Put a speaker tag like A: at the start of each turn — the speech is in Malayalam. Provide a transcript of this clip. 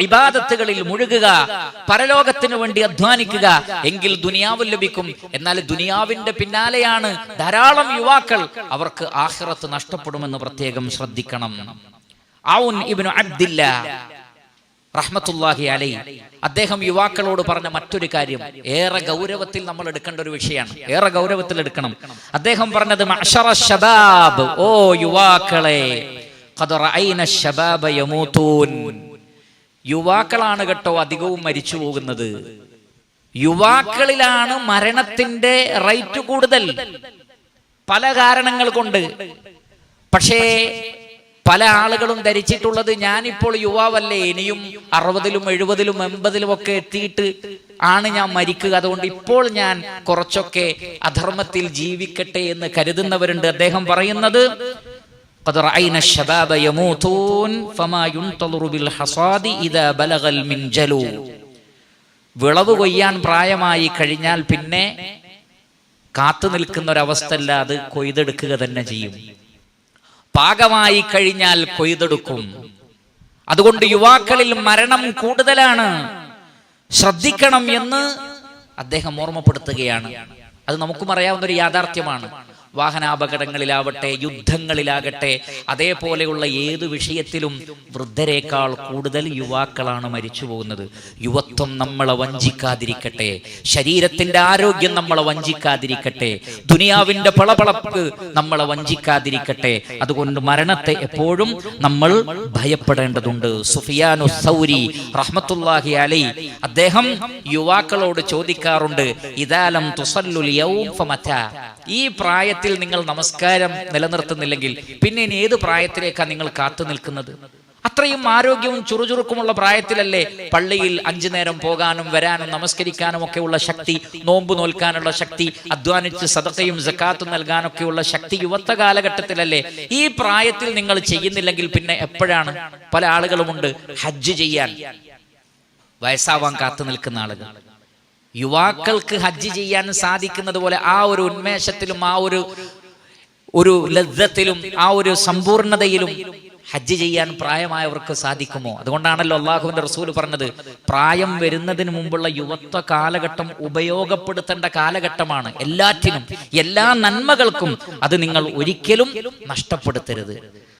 A: ഇബാദത്തുകളിൽ മുഴുകുക പരലോകത്തിനു വേണ്ടി അധ്വാനിക്കുക എങ്കിൽ ദുനിയാവ് ലഭിക്കും. എന്നാൽ ദുനിയാവിന്റെ പിന്നാലെയാണ് ധാരാളം യുവാക്കൾ. അവർക്ക് ആഹ്റത്ത് നഷ്ടപ്പെടുമെന്ന് പ്രത്യേകം ശ്രദ്ധിക്കണം. ഔൻ ഇബ്നു അബ്ദില്ല റഹ്മത്തുല്ലാഹി അലൈ. അദ്ദേഹം യുവാക്കളോട് പറഞ്ഞ മറ്റൊരു കാര്യം. ഏറെ ഗൗരവത്തിൽ നമ്മൾ എടുക്കേണ്ട ഒരു വിഷയമാണ്. ഏറെ ഗൗരവത്തിൽ എടുക്കണം. അദ്ദേഹം പറഞ്ഞത് ഓ യുവാക്കളെ യുവാക്കളാണ് കേട്ടോ അധികവും മരിച്ചു പോകുന്നത്. യുവാക്കളിലാണ് മരണത്തിന്റെ റേറ്റ് കൂടുതൽ. പല കാരണങ്ങൾ കൊണ്ട്. പക്ഷേ പല ആളുകളും ധരിച്ചിട്ടുള്ളത് ഞാനിപ്പോൾ യുവാവല്ലേ. ഇനിയും അറുപതിലും എഴുപതിലും എൺപതിലും ഒക്കെ എത്തിയിട്ട് ആണ് ഞാൻ മരിക്കുക. അതുകൊണ്ട് ഇപ്പോൾ ഞാൻ കുറച്ചൊക്കെ അധർമ്മത്തിൽ ജീവിക്കട്ടെ എന്ന് കരുതുന്നവരുണ്ട്. അദ്ദേഹം പറയുന്നത് قد رأينا الشباب يموتون فما ينتظر بالحصاد إذا بلغ المنجل വിളവ് കൊയ്യാൻ പ്രായമായി കഴിഞ്ഞാൽ പിന്നെ കാത്തു നിൽക്കുന്ന ഒരവസ്ഥയല്ല അത് കൊയ്തെടുക്കുക തന്നെ ചെയ്യും പാകമായി കഴിഞ്ഞാൽ കൊയ്തെടുക്കും അതുകൊണ്ട് യുവാക്കളിൽ മരണം കൂടുതലാണ് ശ്രദ്ധിക്കണം എന്ന് അദ്ദേഹം ഓർമ്മപ്പെടുത്തുകയാണ് അത് നമുക്കും അറിയാവുന്ന ഒരു യാഥാർത്ഥ്യമാണ് വാഹനാപകടങ്ങളിലാവട്ടെ യുദ്ധങ്ങളിലാകട്ടെ അതേപോലെയുള്ള ഏതു വിഷയത്തിലും വൃദ്ധരെക്കാൾ കൂടുതൽ യുവാക്കളാണ് മരിച്ചു പോകുന്നത് യുവത്വം നമ്മളെ വഞ്ചിക്കാതിരിക്കട്ടെ ശരീരത്തിന്റെ ആരോഗ്യം നമ്മളെ വഞ്ചിക്കാതിരിക്കട്ടെ ദുനിയാവിന്റെ പളപളപ്പ് നമ്മളെ വഞ്ചിക്കാതിരിക്കട്ടെ. അതുകൊണ്ട് മരണത്തെ എപ്പോഴും നമ്മൾ ഭയപ്പെടേണ്ടതുണ്ട്. സുഫിയാനു സൗരി റഹ്മത്തുല്ലാഹി അലൈ അദ്ദേഹം യുവാക്കളോട് ചോദിക്കാറുണ്ട് ഇതാലം തുസല്ലുൽ ഈ പ്രായത്തിൽ നിങ്ങൾ നമസ്കാരം നിലനിർത്തുന്നില്ലെങ്കിൽ പിന്നെ ഇനി ഏത് പ്രായത്തിലേക്കാണ് നിങ്ങൾ കാത്തു നിൽക്കുന്നത്? അത്രയും ആരോഗ്യവും ചുറുചുറുക്കുമുള്ള പ്രായത്തിലല്ലേ പള്ളിയിൽ അഞ്ചു നേരം പോകാനും വരാനും നമസ്കരിക്കാനും ഒക്കെയുള്ള ശക്തി നോമ്പ് നോൽക്കാനുള്ള ശക്തി അധ്വാനിച്ച് സദക്കയും ജക്കാത്തും നൽകാനൊക്കെയുള്ള ശക്തി യുവത്വ കാലഘട്ടത്തിലല്ലേ? ഈ പ്രായത്തിൽ നിങ്ങൾ ചെയ്യുന്നില്ലെങ്കിൽ പിന്നെ എപ്പോഴാണ്? പല ആളുകളുമുണ്ട് ഹജ്ജ് ചെയ്യാൻ. വയസ്സാവാൻ കാത്തു നിൽക്കുന്ന ആളുകൾ. യുവാക്കൾക്ക് ഹജ്ജ് ചെയ്യാൻ സാധിക്കുന്നത് പോലെ ആ ഒരു ഉന്മേഷത്തിലും ആ ഒരു ഒരു ലബ്ധത്തിലും ആ ഒരു സമ്പൂർണതയിലും ഹജ്ജ് ചെയ്യാൻ പ്രായമായവർക്ക് സാധിക്കുമോ? അതുകൊണ്ടാണല്ലോ അള്ളാഹുവിന്റെ റസൂൽ പറഞ്ഞത് പ്രായം വരുന്നതിന് മുമ്പുള്ള യുവത്വ കാലഘട്ടം ഉപയോഗപ്പെടുത്തേണ്ട കാലഘട്ടമാണ്. എല്ലാറ്റിനും എല്ലാ നന്മകൾക്കും അത് നിങ്ങൾ ഒരിക്കലും നഷ്ടപ്പെടുത്തരുത്.